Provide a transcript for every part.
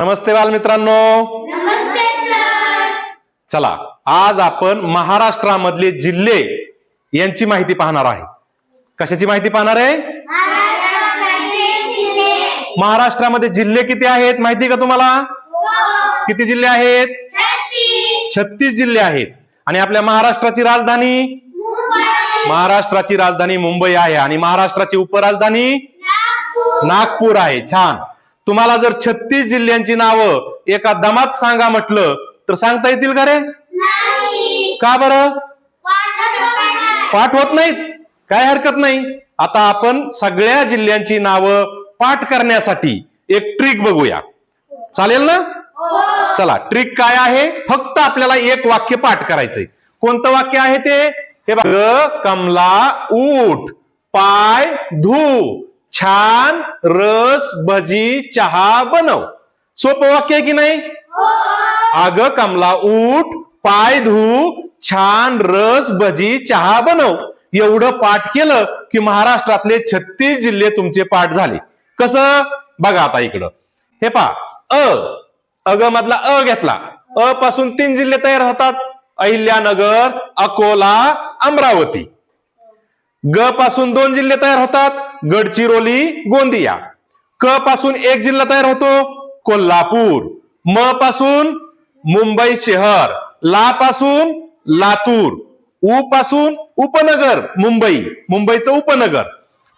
नमस्ते बालमित्रांनो. नमस्ते सर. चला आज आपण महाराष्ट्रामधले जिल्हे यांची माहिती पाहणार आहे. कशाची माहिती पाहणार आहे? महाराष्ट्रामध्ये जिल्हे किती आहेत माहिती का तुम्हाला? हो. किती जिल्हे आहेत? छत्तीस. जिल्हे आहेत. आणि आपल्या महाराष्ट्राची राजधानी? मुंबई. महाराष्ट्राची राजधानी मुंबई आहे. आणि महाराष्ट्राची उपराजधानी? नागपूर आहे. छान. तुम्हाला जर छत्तीस जिल्ह्यांची नावं एका दमात सांगा म्हटलं तर सांगता येतील का रे? नाही. का बरं? पाठ होत नाहीत. काय हरकत नाही. आता आपण सगळ्या जिल्ह्यांची नावं पाठ करण्यासाठी एक ट्रिक बघूया. चालेल ना? हो. चला ट्रिक काय आहे? फक्त आपल्याला एक वाक्य पाठ करायचंय. कोणतं वाक्य आहे ते? हे बघ ग, कमला ऊठ पाय धू. छान रस भजी चहा बनव. सोपं वाक्य आहे की नाही? अग कमला ऊठ पाय धू छान रस भजी चहा बनव. एवढं पाठ केलं की महाराष्ट्रातले छत्तीस जिल्हे तुमचे पाठ झाले. कसं? बघा आता इकडं. हे पा अ अग मधला अ घेतला. अ पासून तीन जिल्हे तयार होतात. अहिल्यानगर अकोला अमरावती. ग पासून दोन जिल्हे तयार होतात. गडचिरोली गोंदिया. क पासून एक जिल्हा तयार होतो कोल्हापूर. म पासून मुंबई शहर. ला पासून लातूर. उ पासून उपनगर मुंबई. मुंबईचं उपनगर.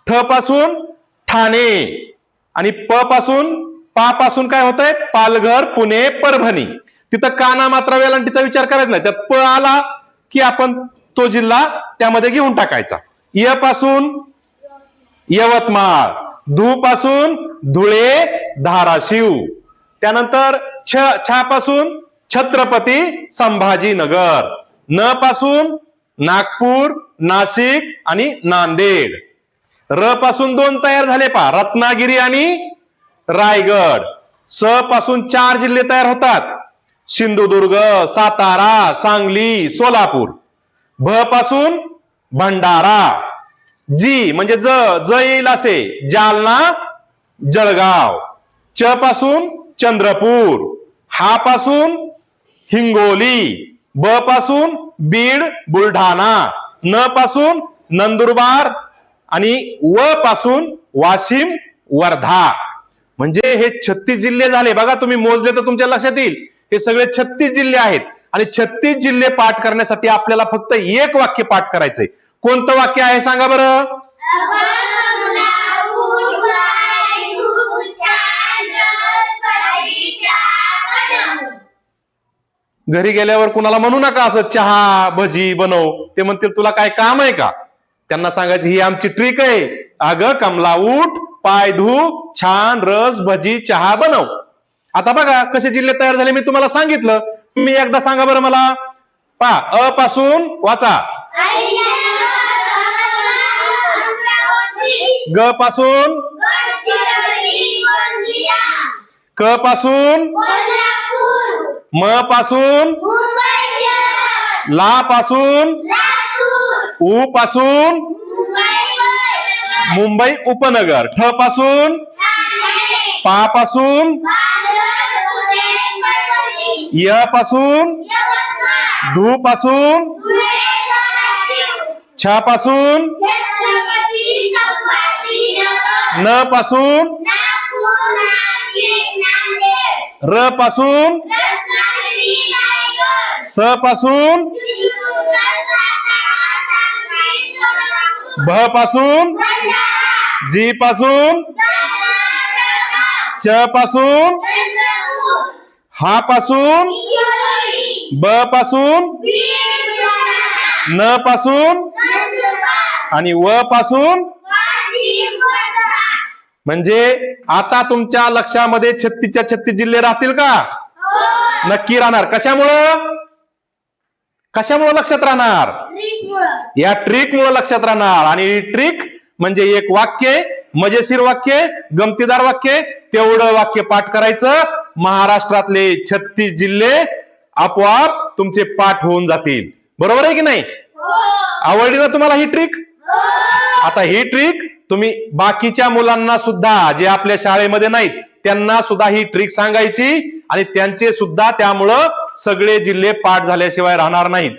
ठ पासून ठाणे. आणि प पासून पा पासून काय होत आहे पालघर पुणे परभणी. तिथं काना मात्रा वेलांटीचा विचार करायचा नाही. त्यात प आला की आपण तो जिल्हा त्यामध्ये घेऊन टाकायचा. य पासून यवतमाळ धू पासून धुळे धाराशिव. त्यानंतर छ छा पासून छत्रपती संभाजीनगर न पासून नागपूर नाशिक आणि नांदेड. र पासून दोन तयार झाले पा रत्नागिरी आणि रायगड. स पासून चार जिल्हे तयार होतात. सिंधुदुर्ग सातारा सांगली सोलापूर. भ पासून भंडारा. जी म्हणजे ज ज येईल असे. जालना जळगाव. च पासून चंद्रपूर. हा पासून हिंगोली. ब पासून बीड बुलढाणा. न पासून नंदुरबार आणि व पासून वाशिम वर्धा. म्हणजे हे छत्तीस जिल्हे झाले. बघा तुम्ही मोजले तर तुमच्या लक्षात येईल. हे सगळे छत्तीस जिल्हे आहेत. आणि छत्तीस जिल्हे पाठ करण्यासाठी आपल्याला फक्त एक वाक्य पाठ करायचंय. कोणतं वाक्य आहे सांगा बरं? घरी गेल्यावर कुणाला म्हणू नका असं चहा भजी बनव. ते म्हणतील तुला काय काम आहे का? त्यांना सांगायची ही आमची ट्रिक आहे. अगं कमला उठ पाय धू छान रस भजी चहा बनव. आता बघा कसे जिल्हे तयार झाले मी तुम्हाला सांगितलं. तुम्ही एकदा सांगा बरं मला. पा अ पासून वाचा. ग पासून? क पासून? म पासून? ला पासून? उ पासून? मुंबई उपनगर. ठ पासून? पा पासून? य पासून? धू पासून? छ पासून? न पासून? र पासून? स पासून? भ पासून? जी पासून? च पासून? हा पासून? ब पासून? न पासून? आणि व पासून? म्हणजे आता तुमच्या लक्षामध्ये छत्तीसच्या छत्तीस जिल्हे राहतील का? नक्की राहणार. कशामुळं? कशामुळं लक्षात राहणार? या ट्रिक मुळे लक्षात राहणार. आणि ही ट्रिक म्हणजे एक वाक्य मजेशीर वाक्य गमतीदार वाक्य तेवढं वाक्य पाठ करायचं. महाराष्ट्रातले छत्तीस जिल्हे आपोआप तुमचे पाठ होऊन जातील. बरोबर आहे की नाही? आवडली ना तुम्हाला ही ट्रिक? आता ही ट्रिक तुम्ही बाकीच्या मुलांना सुद्धा जे आपल्या शाळेमध्ये नाहीत त्यांना सुद्धा ही ट्रिक सांगायची आणि त्यांचे सुद्धा त्यामुळं सगळे जिल्हे पाठ झाल्याशिवाय राहणार नाहीत.